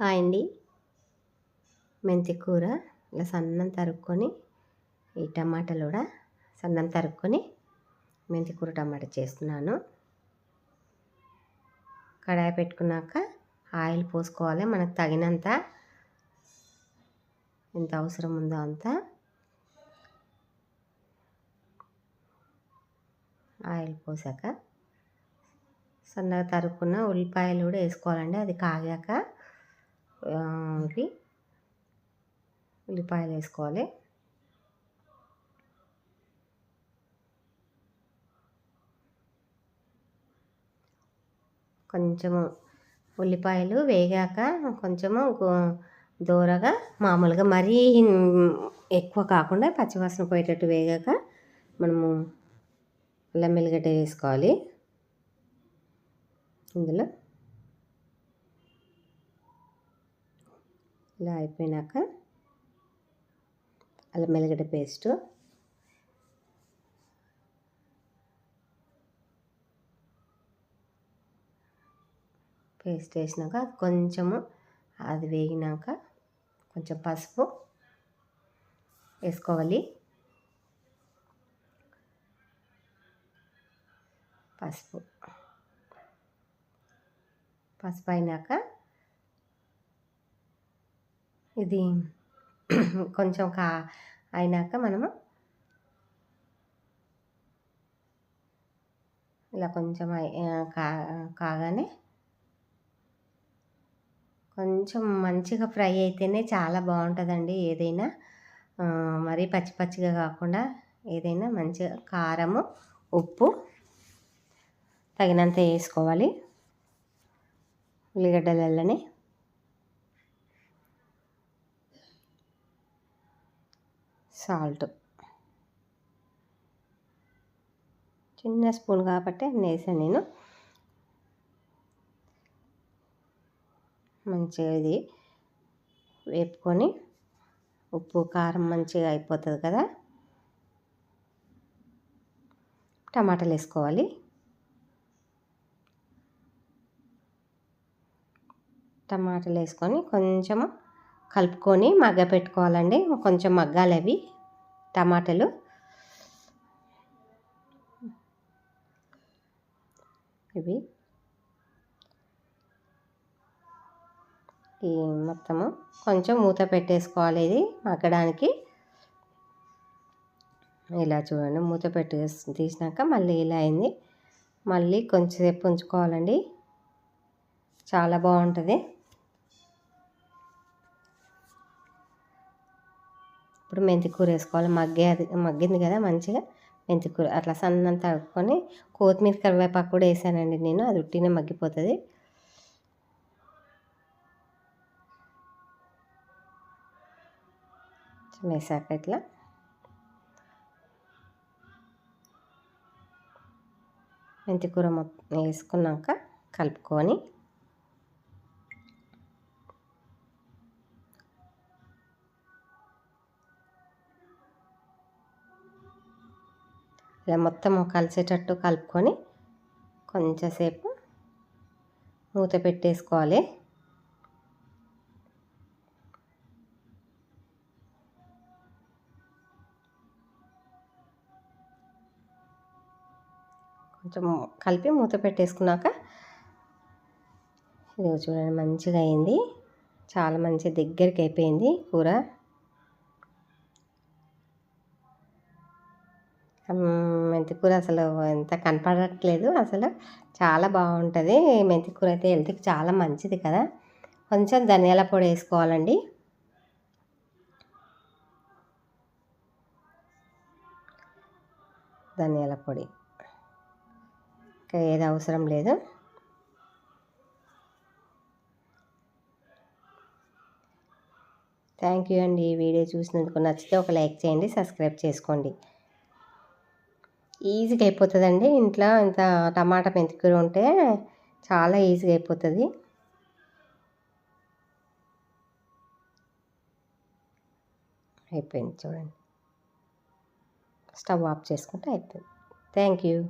Hi అండి. మెంతికూర ఇలా సన్నం తరుక్కొని ఈ టమాటాలు కూడా సన్నం తరుక్కొని మెంతికూర టమాటా చేస్తున్నాను. కడాయి పెట్టుకున్నాక ఆయిల్ పోసుకోవాలి. మనకు తగినంత ఎంత అవసరం ఉందో అంత ఆయిల్ పోసాక సన్నగా తరుక్కున్న ఉల్లిపాయలు కూడా వేసుకోవాలండి. అది కాగాక ఇవి ఉల్లిపాయలు వేసుకోవాలి. కొంచెము ఉల్లిపాయలు వేగాక కొంచెము దూరగా మామూలుగా మరీ ఎక్కువ కాకుండా పచ్చివాసన పోయేటట్టు వేగాక మనము అల్లం వెల్లిగడ్డ వేసుకోవాలి. ఇందులో ఇలా అయిపోయినాక అల్లం వెల్లిగడ్డ పేస్ట్. పేస్ట్ వేసినాక కొంచెము అది వేగినాక కొంచెం పసుపు వేసుకోవాలి. పసుపు. పసుపు అయినాక ఇది కొంచెం కా అయినాక మనము ఇలా కొంచెం కా కాగానే కొంచెం మంచిగా ఫ్రై అయితేనే చాలా బాగుంటుందండి ఏదైనా. మరీ పచ్చి పచ్చిగా కాకుండా ఏదైనా మంచిగా కారము ఉప్పు తగినంత వేసుకోవాలి. ఉల్లిగడ్డలల్లని సాల్ట్. చిన్న స్పూన్ కాబట్టి వేసాను నేను. మంచిగా ఇది వేపుకొని ఉప్పు కారం మంచిగా అయిపోతుంది కదా. టమాటాలు వేసుకోవాలి. టమాటాలు వేసుకొని కొంచెము కలుపుకొని మగ్గ పెట్టుకోవాలండి. కొంచెం మగ్గాలి అవి టమాటాలు. ఇవి. ఈ మొత్తము. కొంచెం మూత పెట్టేసుకోవాలి ఇది మగ్గడానికి. ఇలా చూడండి. మూత పెట్టి తీసినాక మళ్ళీ ఇలా అయింది. మళ్ళీ కొంచెంసేపు ఉంచుకోవాలండి. చాలా బాగుంటుంది. ఇప్పుడు మెంతి కూర వేసుకోవాలి. మగ్గే అది మగ్గింది కదా మంచిగా. మెంతి కూర అట్లా సన్నం తడుపుకొని కొత్తిమీర కరివేపాకు కూడా వేసానండి నేను. అది ఉట్టినే మగ్గిపోతుంది. వేసాక ఇట్లా. మెంతికూర మొత్తం వేసుకున్నాక కలుపుకొని ఇలా మొత్తం కలిసేటట్టు కలుపుకొని కొంచెంసేపు మూత పెట్టేసుకోవాలి. కొంచెం కలిపి మూత పెట్టేసుకున్నాక ఇది చూడండి మంచిగా అయింది. చాలా మంచి దగ్గరికి అయిపోయింది కూర. మెంతికూర అసలు ఎంత కనపడట్లేదు. అసలు చాలా బాగుంటుంది. మెంతికూర అయితే హెల్త్కి చాలా మంచిది కదా. కొంచెం ధనియాల పొడి వేసుకోవాలండి. ధనియాల పొడి. ఇంకా ఏది అవసరం లేదు. థ్యాంక్ యూ అండి. ఈ వీడియో చూసినందుకు నచ్చితే ఒక లైక్ చేయండి సబ్స్క్రైబ్ చేసుకోండి. ఈజీగా అయిపోతుందండి. ఇంట్లో ఇంత టమాటా మెంతికూర ఉంటే చాలా ఈజీగా అయిపోతుంది. అయిపోయింది చూడండి. స్టవ్ ఆఫ్ చేసుకుంటే అయిపోయింది. Thank you.